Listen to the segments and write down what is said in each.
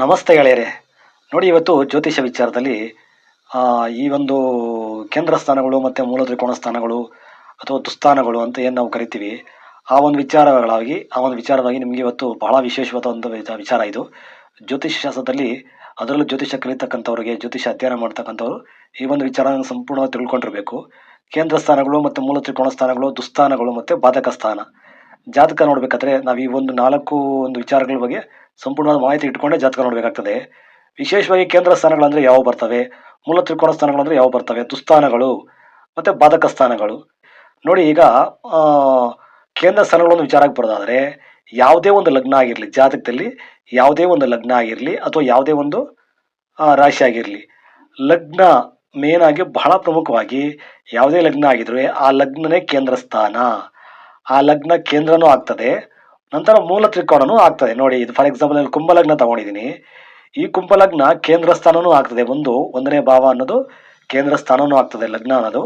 ನಮಸ್ತೆ ಗೆಳೆಯರೆ. ನೋಡಿ ಇವತ್ತು ಜ್ಯೋತಿಷ ವಿಚಾರದಲ್ಲಿ ಈ ಒಂದು ಕೇಂದ್ರ ಸ್ಥಾನಗಳು ಮತ್ತು ಮೂಲ ತ್ರಿಕೋಣ ಸ್ಥಾನಗಳು ಅಥವಾ ದುಸ್ಥಾನಗಳು ಅಂತ ಏನು ನಾವು ಕರಿತೀವಿ, ಆ ಒಂದು ವಿಚಾರಗಳಾಗಿ, ಆ ಒಂದು ವಿಚಾರವಾಗಿ ನಿಮಗೆ ಇವತ್ತು ಬಹಳ ವಿಶೇಷವಾದ ಒಂದು ವಿಚಾರ ಇದು. ಜ್ಯೋತಿಷ ಶಾಸ್ತ್ರದಲ್ಲಿ ಅದರಲ್ಲೂ ಜ್ಯೋತಿಷ ಕಲಿತಕ್ಕಂಥವ್ರಿಗೆ ಜ್ಯೋತಿಷ ಅಧ್ಯಯನ ಮಾಡ್ತಕ್ಕಂಥವ್ರು ಈ ಒಂದು ವಿಚಾರ ಸಂಪೂರ್ಣವಾಗಿ ತಿಳ್ಕೊಂಡಿರಬೇಕು. ಕೇಂದ್ರ ಸ್ಥಾನಗಳು ಮತ್ತು ಮೂಲ ತ್ರಿಕೋಣ ಸ್ಥಾನಗಳು, ದುಸ್ಥಾನಗಳು ಮತ್ತು ಬಾಧಕ ಸ್ಥಾನ. ಜಾತಕ ನೋಡಬೇಕಾದ್ರೆ ನಾವು ಈ ಒಂದು ನಾಲ್ಕು ಒಂದು ವಿಚಾರಗಳ ಬಗ್ಗೆ ಸಂಪೂರ್ಣವಾದ ಮಾಹಿತಿ ಇಟ್ಕೊಂಡೇ ಜಾತಕ ನೋಡಬೇಕಾಗ್ತದೆ. ವಿಶೇಷವಾಗಿ ಕೇಂದ್ರ ಸ್ಥಾನಗಳಂದ್ರೆ ಯಾವ ಬರ್ತವೆ? ಮೂಲ ತ್ರಿಕೋಣ ಸ್ಥಾನಗಳಂದ್ರೆ ಯಾವ ಬರ್ತವೆ? ದುಸ್ಥಾನಗಳು, ಮತ್ತು ಬಾಧಕ ಸ್ಥಾನಗಳು. ನೋಡಿ ಈಗ ಕೇಂದ್ರ ಸ್ಥಾನಗಳನ್ನು ವಿಚಾರಕ್ಕೆ ಬರೋದಾದರೆ, ಯಾವುದೇ ಒಂದು ಲಗ್ನ ಆಗಿರಲಿ, ಜಾತಕದಲ್ಲಿ ಯಾವುದೇ ಒಂದು ಲಗ್ನ ಆಗಿರಲಿ ಅಥವಾ ಯಾವುದೇ ಒಂದು ರಾಶಿ ಆಗಿರಲಿ, ಲಗ್ನ ಮೇನ್ ಆಗಿ ಬಹಳ ಪ್ರಮುಖವಾಗಿ ಯಾವುದೇ ಲಗ್ನ ಆಗಿದ್ರೆ ಆ ಲಗ್ನನೇ ಕೇಂದ್ರ ಸ್ಥಾನ. ಆ ಲಗ್ನ ಕೇಂದ್ರನೂ ಆಗ್ತದೆ. ನಂತರ ಮೂಲ ತ್ರಿಕೋಣನೂ ಆಗ್ತದೆ. ನೋಡಿ, ಇದು ಫಾರ್ ಎಕ್ಸಾಂಪಲ್ ಕುಂಭಲಗ್ನ ತಗೊಂಡಿದ್ದೀನಿ. ಈ ಕುಂಭಲಗ್ನ ಕೇಂದ್ರ ಸ್ಥಾನನೂ ಆಗ್ತದೆ. ಒಂದು, ಒಂದನೇ ಭಾವ ಅನ್ನೋದು ಕೇಂದ್ರ ಸ್ಥಾನನೂ ಆಗ್ತದೆ, ಲಗ್ನ ಅನ್ನೋದು.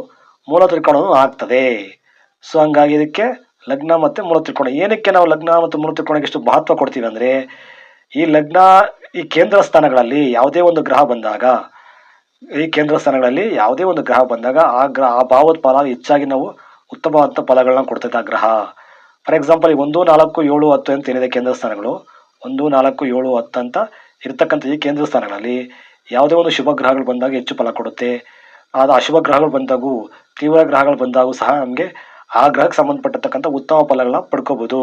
ಮೂಲ ತ್ರಿಕೋಣನೂ ಆಗ್ತದೆ. ಸೊ ಹಂಗಾಗಿ ಇದಕ್ಕೆ ಲಗ್ನ ಮತ್ತು ಮೂಲ ತ್ರಿಕೋಣ ಏನಕ್ಕೆ ನಾವು ಲಗ್ನ ಮತ್ತು ಮೂಲ ತ್ರಿಕೋಣಕ್ಕೆ ಎಷ್ಟು ಮಹತ್ವ ಕೊಡ್ತೀವಿ ಅಂದರೆ, ಈ ಲಗ್ನ ಈ ಕೇಂದ್ರ ಸ್ಥಾನಗಳಲ್ಲಿ ಯಾವುದೇ ಒಂದು ಗ್ರಹ ಬಂದಾಗ, ಈ ಕೇಂದ್ರ ಸ್ಥಾನಗಳಲ್ಲಿ ಯಾವುದೇ ಒಂದು ಗ್ರಹ ಬಂದಾಗ ಆ ಗ್ರಹ ಆ ಭಾವದ ಫಲ ಹೆಚ್ಚಾಗಿ ನಾವು ಉತ್ತಮವಾದಂಥ ಫಲಗಳನ್ನ ಕೊಡ್ತೈತೆ ಆ ಗ್ರಹ. ಫಾರ್ ಎಕ್ಸಾಂಪಲ್ ಈ ಒಂದು, ನಾಲ್ಕು, ಏಳು, ಹತ್ತು ಅಂತ ಏನಿದೆ ಕೇಂದ್ರ ಸ್ಥಾನಗಳು? ಒಂದು, ನಾಲ್ಕು, ಏಳು, ಹತ್ತು ಅಂತ ಇರ್ತಕ್ಕಂಥ ಈ ಕೇಂದ್ರ ಸ್ಥಾನಗಳಲ್ಲಿ ಯಾವುದೇ ಒಂದು ಶುಭ ಗ್ರಹಗಳು ಬಂದಾಗ ಹೆಚ್ಚು ಫಲ ಕೊಡುತ್ತೆ. ಆದ ಅಶುಭ ಗ್ರಹಗಳು ಬಂದಾಗೂ, ತೀವ್ರ ಗ್ರಹಗಳು ಬಂದಾಗೂ ಸಹ ನಮಗೆ ಆ ಗ್ರಹಕ್ಕೆ ಸಂಬಂಧಪಟ್ಟಿರ್ತಕ್ಕಂಥ ಉತ್ತಮ ಫಲಗಳನ್ನ ಪಡ್ಕೋಬಹುದು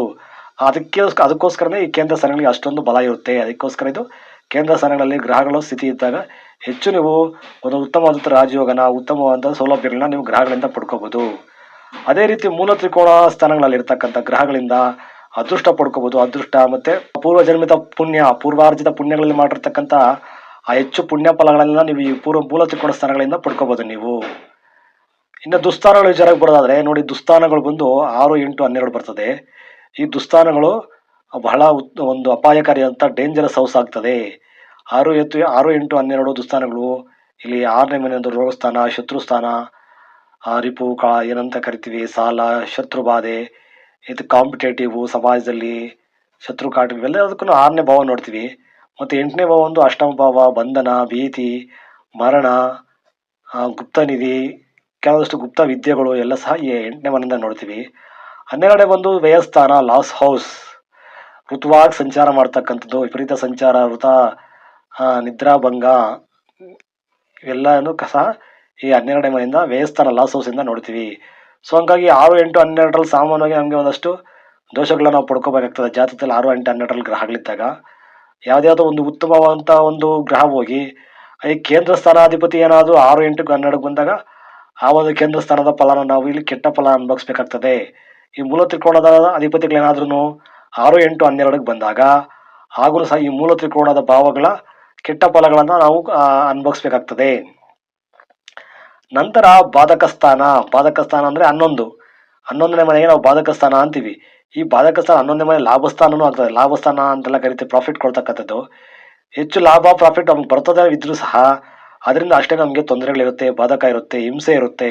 ಅದಕ್ಕೆ ಅದಕ್ಕೋಸ್ಕರನೇ ಈ ಕೇಂದ್ರ ಸ್ಥಾನಗಳಿಗೆ ಅಷ್ಟೊಂದು ಬಲ ಇರುತ್ತೆ. ಅದಕ್ಕೋಸ್ಕರ ಇದು ಕೇಂದ್ರ ಸ್ಥಾನಗಳಲ್ಲಿ ಗ್ರಹಗಳ ಸ್ಥಿತಿ ಇದ್ದಾಗ ಹೆಚ್ಚು ನೀವು ಒಂದು ಉತ್ತಮವಾದಂಥ ರಾಜಯೋಗನ, ಉತ್ತಮವಾದಂಥ ಸೌಲಭ್ಯಗಳನ್ನ ನೀವು ಗ್ರಹಗಳಿಂದ ಪಡ್ಕೋಬಹುದು ಅದೇ ರೀತಿ ಮೂಲ ತ್ರಿಕೋಣ ಸ್ಥಾನಗಳಲ್ಲಿ ಇರ್ತಕ್ಕಂಥ ಗ್ರಹಗಳಿಂದ ಅದೃಷ್ಟ ಪಡ್ಕೋಬಹುದು ಅದೃಷ್ಟ ಮತ್ತೆ ಪೂರ್ವ ಜನ್ಮಿತ ಪುಣ್ಯ, ಪೂರ್ವಾರ್ಜಿತ ಪುಣ್ಯಗಳಲ್ಲಿ ಮಾಡಿರ್ತಕ್ಕಂಥ ಆ ಹೆಚ್ಚು ಪುಣ್ಯ ಫಲಗಳನ್ನೆಲ್ಲ ನೀವು ಈ ಪೂರ್ವ ಮೂಲ ತ್ರಿಕೋಣ ಸ್ಥಾನಗಳಿಂದ ಪಡ್ಕೋಬಹುದು ನೀವು. ಇನ್ನು ದುಸ್ಥಾನಗಳು ವಿಚಾರಕ್ಕೆ ಬರೋದಾದ್ರೆ, ನೋಡಿ ದುಸ್ಥಾನಗಳು ಬಂದು ಆರು, ಎಂಟು, ಹನ್ನೆರಡು ಬರ್ತದೆ. ಈ ದುಸ್ಥಾನಗಳು ಬಹಳ ಒಂದು ಅಪಾಯಕಾರಿಯಾದಂಥ ಡೇಂಜರಸ್ ಹೌಸ್ ಆಗ್ತದೆ. ಆರು, ಎತ್ತು, ಆರು, ಎಂಟು, ಹನ್ನೆರಡು ದುಸ್ಥಾನಗಳು, ಇಲ್ಲಿ ಆರನೇ ಮನೆ ಅಂದ್ರೆ ರೋಗಸ್ಥಾನ, ಶತ್ರುಸ್ಥಾನ ರಿಪು ಕಾ ಏನಂತ ಕರಿತೀವಿ? ಸಾಲ ಶತ್ರು ಬಾಧೆ ಇದು ಕಾಂಪಿಟೇಟಿವ್ ಸಮಾಜದಲ್ಲಿ ಶತ್ರು ಕಾಟ ಇವೆಲ್ಲದಕ್ಕೂ ಆರನೇ ಭಾವ ನೋಡ್ತೀವಿ. ಮತ್ತು ಎಂಟನೇ ಭಾವ ಒಂದು ಅಷ್ಟಮ ಭಾವ, ಬಂಧನ, ಭೀತಿ, ಮರಣ ಗುಪ್ತ ನಿಧಿ ಕೆಲವಷ್ಟು ಗುಪ್ತ ವಿದ್ಯೆಗಳು, ಎಲ್ಲ ಸಹ ಈ ಎಂಟನೇ ಮನೆಯಿಂದ ನೋಡ್ತೀವಿ. ಹನ್ನೆರಡನೇ ಬಂದು ವ್ಯಯಸ್ಥಾನ ಲಾಸ್ ಹೌಸ್ ಋತುವಾಗಿ ಸಂಚಾರ ಮಾಡ್ತಕ್ಕಂಥದ್ದು, ವಿಪರೀತ ಸಂಚಾರ ಋತ ನಿದ್ರಾಭಂಗ ಇವೆಲ್ಲನೂ ಸಹ ಈ ಹನ್ನೆರಡನೇ ಮನೆಯಿಂದ ವ್ಯಯಸ್ಥಾನ ಲಾಸ್ ಹೌಸಿಂದ ನೋಡ್ತೀವಿ. ಸೊ ಹಂಗಾಗಿ ಆರು ಎಂಟು ಹನ್ನೆರಡರಲ್ಲಿ ಸಾಮಾನ್ಯವಾಗಿ ನಮಗೆ ಒಂದಷ್ಟು ದೋಷಗಳನ್ನ ನಾವು ಪಡ್ಕೋಬೇಕಾಗ್ತದೆ. ಜಾತಕದಲ್ಲಿ ಆರು ಎಂಟು ಹನ್ನೆರಡರಲ್ಲಿ ಗ್ರಹಗಳಿದ್ದಾಗ. ಯಾವುದ್ಯಾವುದೋ ಒಂದು ಉತ್ತಮವಾದಂಥ ಒಂದು ಗ್ರಹ ಹೋಗಿ ಈ ಕೇಂದ್ರ ಸ್ಥಾನಾಧಿಪತಿ ಏನಾದರೂ ಆರು ಎಂಟು ಹನ್ನೆರಡಕ್ಕೆ ಬಂದಾಗ, ಆ ಒಂದು ಕೇಂದ್ರ ಸ್ಥಾನದ ಫಲನ ನಾವು ಇಲ್ಲಿ ಕೆಟ್ಟ ಫಲ ಅನುಭವಿಸ್ಬೇಕಾಗ್ತದೆ. ಈ ಮೂಲ ತ್ರಿಕೋಣದ ಅಧಿಪತಿಗಳೇನಾದ್ರೂ ಆರು ಎಂಟು ಹನ್ನೆರಡಕ್ಕೆ ಬಂದಾಗ, ಹಾಗೂ ಸಹ ಈ ಮೂಲ ತ್ರಿಕೋಣದ ಭಾವಗಳ ಕೆಟ್ಟ ಫಲಗಳನ್ನು ನಾವು ಅನುಭವಿಸ್ಬೇಕಾಗ್ತದೆ. ನಂತರ ಬಾಧಕ ಸ್ಥಾನ ಬಾಧಕ ಸ್ಥಾನ ಅಂದರೆ ಹನ್ನೊಂದು. ಹನ್ನೊಂದನೇ ಮನೆಗೆ ನಾವು ಬಾಧಕ ಸ್ಥಾನ ಅಂತೀವಿ. ಈ ಬಾಧಕ ಸ್ಥಾನ ಹನ್ನೊಂದನೇ ಮನೆ ಲಾಭ ಸ್ಥಾನನೂ ಆಗ್ತದೆ. ಲಾಭ ಸ್ಥಾನ ಅಂತೆಲ್ಲ ಕರಿತೀವಿ ಪ್ರಾಫಿಟ್ ಕೊಡ್ತಕ್ಕಂಥದ್ದು. ಹೆಚ್ಚು ಲಾಭ ಪ್ರಾಫಿಟ್ ನಮ್ಗೆ ಬರ್ತದೆ ಇದ್ರೂ ಸಹ, ಅದರಿಂದ ಅಷ್ಟೇ ನಮಗೆ ತೊಂದರೆಗಳಿರುತ್ತೆ, ಬಾಧಕ ಇರುತ್ತೆ, ಹಿಂಸೆ ಇರುತ್ತೆ.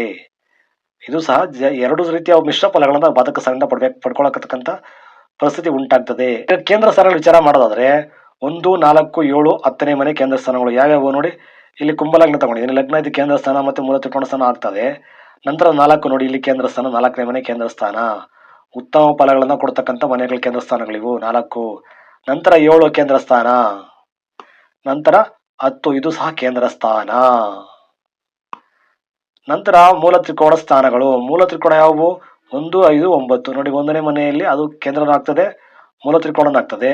ಇದು ಸಹ ಎರಡು ರೀತಿಯ ಮಿಶ್ರ ಫಲಗಳನ್ನ ಬಾಧಕ ಸ್ಥಾನದಿಂದ ಪಡ್ಬೇಕು ಪಡ್ಕೊಳಕತಕ್ಕಂಥ ಪರಿಸ್ಥಿತಿ ಉಂಟಾಗ್ತದೆ. ಕೇಂದ್ರ ಸ್ಥಾನಗಳ ವಿಚಾರ ಮಾಡೋದಾದ್ರೆ, ಒಂದು, ನಾಲ್ಕು, ಏಳು, ಹತ್ತನೇ ಮನೆ ಕೇಂದ್ರ ಸ್ಥಾನಗಳು ಯಾವ್ಯಾವು ನೋಡಿ? ಇಲ್ಲಿ ಕುಂಭಲಗ್ನ ತಗೊಂಡಿದ್ದೀನಿ. ಲಗ್ನ ಇದು ಕೇಂದ್ರ ಸ್ಥಾನ ಮತ್ತು ಮೂಲ ತ್ರಿಕೋಣ ಸ್ಥಾನ ಆಗ್ತದೆ. ನಂತರ ನಾಲ್ಕು ನೋಡಿ, ಇಲ್ಲಿ ಕೇಂದ್ರ ಸ್ಥಾನ, ನಾಲ್ಕನೇ ಮನೆ ಕೇಂದ್ರ ಸ್ಥಾನ. ಉತ್ತಮ ಫಲಗಳನ್ನ ಕೊಡ್ತಕ್ಕಂಥ ಮನೆಗಳ ಕೇಂದ್ರ ಸ್ಥಾನಗಳಿವು. ನಾಲ್ಕು. ನಂತರ ಏಳು ಕೇಂದ್ರ ಸ್ಥಾನ. ನಂತರ ಹತ್ತು, ಇದು ಸಹ ಕೇಂದ್ರ ಸ್ಥಾನ. ನಂತರ ಮೂಲ ತ್ರಿಕೋಣ ಸ್ಥಾನಗಳು. ಮೂಲ ತ್ರಿಕೋಣ ಯಾವುವು? ಒಂದು, ಐದು, ಒಂಬತ್ತು. ನೋಡಿ, ಒಂದನೇ ಮನೆಯಲ್ಲಿ ಅದು ಕೇಂದ್ರನ ಆಗ್ತದೆ ಮೂಲ ತ್ರಿಕೋಣನ ಆಗ್ತದೆ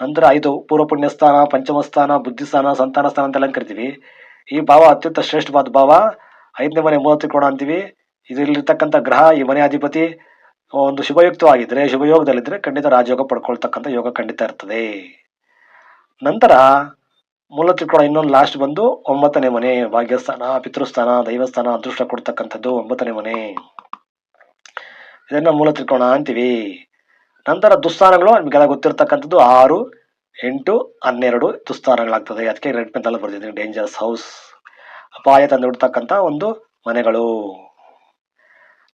ನಂತರ ಐದು ಪೂರ್ವ ಪುಣ್ಯ ಸ್ಥಾನ, ಪಂಚಮ ಸ್ಥಾನ ಬುದ್ಧಿ ಸ್ಥಾನ ಸಂತಾನ ಸ್ಥಾನ ಅಂತೆಲ್ಲ ಕರಿತೀವಿ. ಈ ಭಾವ ಅತ್ಯಂತ ಶ್ರೇಷ್ಠವಾದ ಭಾವ. ಐದನೇ ಮನೆ ಮೂಲ ತ್ರಿಕೋಣ ಅಂತೀವಿ. ಇದರಲ್ಲಿರ್ತಕ್ಕಂಥ ಗ್ರಹ ಈ ಮನೆ ಅಧಿಪತಿ ಒಂದು ಶುಭಯುಕ್ತವಾಗಿದ್ದರೆ ಶುಭಯೋಗದಲ್ಲಿದ್ದರೆ ಖಂಡಿತ ರಾಜಯೋಗ ಪಡ್ಕೊಳ್ತಕ್ಕಂಥ ಯೋಗ ಖಂಡಿತ ಇರ್ತದೆ. ನಂತರ ಮೂಲ ತ್ರಿಕೋಣ ಇನ್ನೊಂದು ಲಾಸ್ಟ್ ಬಂದು ಒಂಬತ್ತನೇ ಮನೆ, ಭಾಗ್ಯಸ್ಥಾನ, ಪಿತೃಸ್ಥಾನ, ದೈವಸ್ಥಾನ, ಅದೃಷ್ಟ ಕೊಡ್ತಕ್ಕಂಥದ್ದು ಒಂಬತ್ತನೇ ಮನೆ. ಇದನ್ನು ಮೂಲ ತ್ರಿಕೋಣ ಅಂತೀವಿ. ನಂತರ ದುಸ್ಥಾನಗಳು ನಿಮಗೆಲ್ಲ ಗೊತ್ತಿರ್ತಕ್ಕಂಥದ್ದು ಆರು. ಎಂಟು, ಹನ್ನೆರಡು ದುಸ್ಥಾನಗಳಾಗ್ತದೆ ಅದಕ್ಕೆ ರೆಡ್ ಪೆನ್ನಲ್ಲಿ ಬರ್ತಿದ್ದೀನಿ ಡೇಂಜರಸ್ ಹೌಸ್ ಅಪಾಯ ತಂದುಬಿಡ್ತಕ್ಕಂಥ ಒಂದು ಮನೆಗಳು.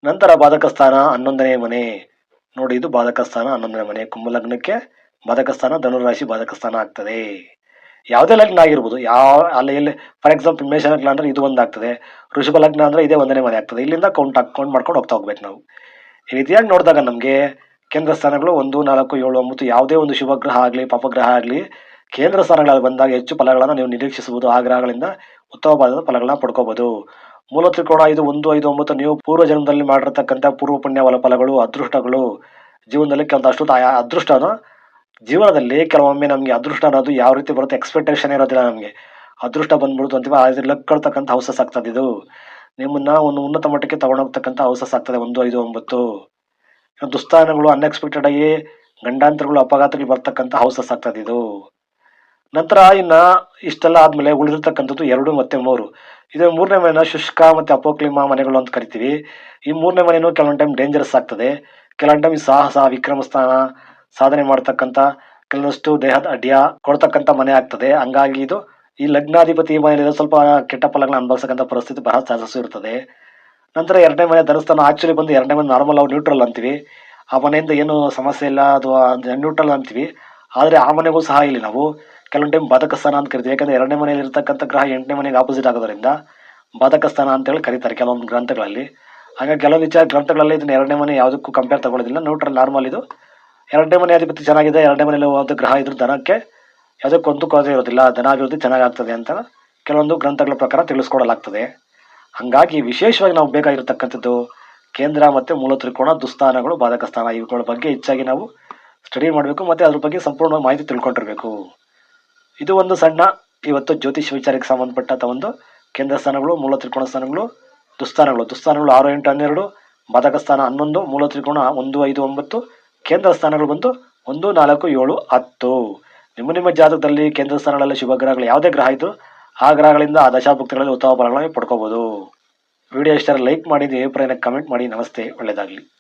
ನಂತರ ಬಾಧಕ ಸ್ಥಾನ ಹನ್ನೊಂದನೇ ಮನೆ. ನೋಡಿ, ಇದು ಬಾಧಕ ಸ್ಥಾನ ಹನ್ನೊಂದನೇ ಮನೆ. ಕುಂಭಲಗ್ನಕ್ಕೆ ಬಾಧಕ ಸ್ಥಾನ ಧನುರಾಶಿ ಬಾಧಕ ಸ್ಥಾನ ಆಗ್ತದೆ. ಯಾವುದೇ ಲಗ್ನ ಆಗಿರ್ಬೋದು. ಯಾವ, ಅಲ್ಲಿ ಇಲ್ಲಿ ಫಾರ್ ಎಕ್ಸಾಂಪಲ್ ಮೇಷ ಲಗ್ನ ಅಂದರೆ ಇದು ಒಂದು ಆಗ್ತದೆ. ಋಷಭ ಲಗ್ನ ಅಂದರೆ ಇದೇ ಒಂದನೇ ಮನೆ ಆಗ್ತದೆ. ಇಲ್ಲಿಂದ ಕೌಂಟ್ ಕೌಂಟ್ ಮಾಡ್ಕೊಂಡು ಹೋಗ್ತಾ ಹೋಗ್ಬೇಕು ನಾವು. ಈ ರೀತಿಯಾಗಿ ನೋಡಿದಾಗ ನಮಗೆ ಕೇಂದ್ರ ಸ್ಥಾನಗಳು ಒಂದು, ನಾಲ್ಕು, ಏಳು ಒಂಬತ್ತು ಯಾವುದೇ ಒಂದು ಶುಭ ಗ್ರಹ ಆಗಲಿ, ಪಾಪಗ್ರಹ ಆಗಲಿ, ಕೇಂದ್ರ ಸ್ಥಾನಗಳಲ್ಲಿ ಬಂದಾಗ ಹೆಚ್ಚು ಫಲಗಳನ್ನು ನೀವು ನಿರೀಕ್ಷಿಸಬಹುದು ಆ ಗ್ರಹಗಳಿಂದ ಉತ್ತಮವಾದ ಫಲಗಳನ್ನ ಪಡ್ಕೋಬಹುದು. ಮೂಲ ತ್ರಿಕೋಣ ಐದು, ಒಂದು, ಐದು ಒಂಬತ್ತು, ನೀವು ಪೂರ್ವ ಜನ್ಮದಲ್ಲಿ ಮಾಡಿರತಕ್ಕಂಥ ಪೂರ್ವ ಪುಣ್ಯ ಫಲ ಫಲಗಳು ಅದೃಷ್ಟಗಳು. ಜೀವನದಲ್ಲಿ ಕೆಲವೊಂದು ಆಯಾ ಅದೃಷ್ಟನ, ಜೀವನದಲ್ಲಿ ಕೆಲವೊಮ್ಮೆ ನಮಗೆ ಅದೃಷ್ಟ ಅನ್ನೋದು ಯಾವ ರೀತಿ ಬರುತ್ತೆ ಎಕ್ಸ್ಪೆಕ್ಟೇಷನ್ ಇರೋದಿಲ್ಲ ನಮಗೆ. ಅದೃಷ್ಟ ಬಂದ್ಬಿಡ್ತು ಅಂತೀವಿ ಆ ಲಕ್ ಕಳ್ತಕ್ಕಂಥ ಆಗ್ತದೆ ಇದು. ನಿಮ್ಮನ್ನ ಒಂದು ಉನ್ನತ ಮಟ್ಟಕ್ಕೆ ತಗೊಂಡೋಗ್ತಕ್ಕಂಥ ಹೌಸಸ್ ಆಗ್ತದೆ, ಒಂದು, ಐದು, ಒಂಬತ್ತು. ಇನ್ನು ದುಸ್ಥಾನಗಳು ಅನ್ಎಕ್ಸ್ಪೆಕ್ಟೆಡ್ ಆಗಿ ಗಂಡಾಂತರಗಳು ಅಪಘಾತಗಳು ಬರ್ತಕ್ಕಂಥ ಹೌಸಸ್ ಆಗ್ತದೆ ಇದು. ನಂತರ ಇನ್ನ ಇಷ್ಟೆಲ್ಲ ಆದ್ಮೇಲೆ ಉಳಿದಿರ್ತಕ್ಕಂಥದ್ದು ಎರಡು ಮತ್ತೆ ಮೂರು. ಇದು ಮೂರನೇ ಮನೆನ ಶುಷ್ಕ ಮತ್ತೆ ಅಪೋಕ್ಲಿಮ ಮನೆಗಳು ಅಂತ ಕರಿತೀವಿ. ಈ ಮೂರನೇ ಮನೆಯೂ ಕೆಲವೊಂದು ಟೈಮ್ ಡೇಂಜರಸ್ ಆಗ್ತದೆ. ಕೆಲವೊಂದು ಟೈಮ್ ಸಾಹಸ ವಿಕ್ರಮ ಸ್ಥಾನ ಸಾಧನೆ ಮಾಡ್ತಕ್ಕಂಥ ಕೆಲವಷ್ಟು ದೇಹದ ಅಡ್ಡಿಯ ಕೊಡ್ತಕ್ಕಂಥ ಮನೆ ಆಗ್ತದೆ. ಹಂಗಾಗಿ ಇದು ಈ ಲಗ್ನಾಧಿಪತಿ ಮನೆಯಲ್ಲಿ ಸ್ವಲ್ಪ ಕೆಟ್ಟ ಫಲಗಳನ್ನ ಅನುಭವಿಸ್ತಕ್ಕಂಥ ಪರಿಸ್ಥಿತಿ ಬಹಳ ಚಾನ್ಸಸ್ ಇರ್ತದೆ. ನಂತರ ಎರಡನೇ ಮನೆ ಧನಸ್ಥಾನ ಆಕ್ಚುಲಿ ಬಂದು ಎರಡನೇ ಮನೆ ನಾರ್ಮಲ್ ಅವು ನ್ಯೂಟ್ರಲ್ ಅಂತೀವಿ. ಆ ಮನೆಯಿಂದ ಏನು ಸಮಸ್ಯೆ ಇಲ್ಲ, ಅಥವಾ ನ್ಯೂಟ್ರಲ್ ಅಂತೀವಿ. ಆದರೆ ಆ ಮನೆಗೂ ಸಹ ಇಲ್ಲಿ ನಾವು. ಕೆಲವೊಂದು ಟೈಮ್ ಬಾಧಕ ಸ್ಥಾನ ಅಂತ ಕರಿತೀವಿ. ಯಾಕಂದರೆ ಎರಡನೇ ಮನೆಯಲ್ಲಿ ಇರ್ತಕ್ಕಂಥ ಗ್ರಹ ಎಂಟನೇ ಮನೆಗೆ ಆಪೋಸಿಟ್ ಆಗೋದರಿಂದ ಬಾಧಕ ಸ್ಥಾನ ಅಂತೇಳಿ ಕರೀತಾರೆ ಕೆಲವೊಂದು ಗ್ರಂಥಗಳಲ್ಲಿ. ಹಾಗಾಗಿ ಕೆಲವೊಂದು ವಿಚಾರ ಗ್ರಂಥಗಳಲ್ಲಿ ಇದನ್ನು ಎರಡನೇ ಮನೆ ಯಾವುದಕ್ಕೂ ಕಂಪೇರ್ ತಗೊಳ್ಳೋದಿಲ್ಲ. ನ್ಯೂಟ್ರಲ್ ನಾರ್ಮಲ್ ಇದು. ಎರಡನೇ ಮನೆ ಅಧಿಪತಿ ಚೆನ್ನಾಗಿದೆ, ಎರಡನೇ ಮನೆಯಲ್ಲಿ ಒಂದು ಗ್ರಹ ಇದ್ರೂ ದನಕ್ಕೆ ಯಾವುದಕ್ಕೊಂದು ಕೊರತೆ ಇರೋದಿಲ್ಲ. ಧನಾಭಿವೃದ್ಧಿ ಚೆನ್ನಾಗಾಗ್ತದೆ ಅಂತ ಕೆಲವೊಂದು ಗ್ರಂಥಗಳ ಪ್ರಕಾರ ತಿಳಿಸ್ಕೊಡಲಾಗ್ತದೆ. ಹಾಗಾಗಿ ವಿಶೇಷವಾಗಿ ನಾವು ಬೇಕಾಗಿರತಕ್ಕಂಥದ್ದು ಕೇಂದ್ರ ಮತ್ತು ಮೂಲ ತ್ರಿಕೋಣ ದುಸ್ಥಾನಗಳು, ಬಾಧಕ ಸ್ಥಾನ ಇವುಗಳ ಬಗ್ಗೆ ಹೆಚ್ಚಾಗಿ ನಾವು ಸ್ಟಡಿ ಮಾಡಬೇಕು ಮತ್ತು ಅದ್ರ ಬಗ್ಗೆ ಸಂಪೂರ್ಣ ಮಾಹಿತಿ ತಿಳ್ಕೊಂಡಿರಬೇಕು. ಇದು ಒಂದು ಸಣ್ಣ, ಇವತ್ತು ಜ್ಯೋತಿಷ್ಯ ವಿಚಾರಕ್ಕೆ ಸಂಬಂಧಪಟ್ಟಂಥ ಒಂದು ಕೇಂದ್ರ ಸ್ಥಾನಗಳು, ಮೂಲ ತ್ರಿಕೋಣ ಸ್ಥಾನಗಳು, ದುಸ್ಥಾನಗಳು. ದುಸ್ಥಾನಗಳು ಆರು, ಎಂಟು, ಹನ್ನೆರಡು, ಬಾಧಕ ಸ್ಥಾನ ಹನ್ನೊಂದು, ಮೂಲ ತ್ರಿಕೋಣ ಒಂದು, ಐದು, ಒಂಬತ್ತು, ಕೇಂದ್ರ ಸ್ಥಾನಗಳು ಬಂದು ಒಂದು, ನಾಲ್ಕು, ಏಳು, ಹತ್ತು. ನಿಮ್ಮ ನಿಮ್ಮ ಜಾತಕದಲ್ಲಿ ಕೇಂದ್ರ ಸ್ಥಾನಗಳಲ್ಲಿ ಶುಭ ಗ್ರಹಗಳು ಯಾವುದೇ ಗ್ರಹ ಇದ್ದು ಆ ಗ್ರಹಗಳಿಂದ ಆ ದಶಾಭುಕ್ತಿಗಳಲ್ಲಿ ಉತ್ತಮ ಫಲಗಳನ್ನು ಪಡ್ಕೋಬಹುದು ವಿಡಿಯೋ ಇಷ್ಟರ ಲೈಕ್ ಮಾಡಿ ಅಭಿಪ್ರಾಯನ ಕಮೆಂಟ್ ಮಾಡಿ. ನಮಸ್ತೆ. ಒಳ್ಳೆಯದಾಗಲಿ.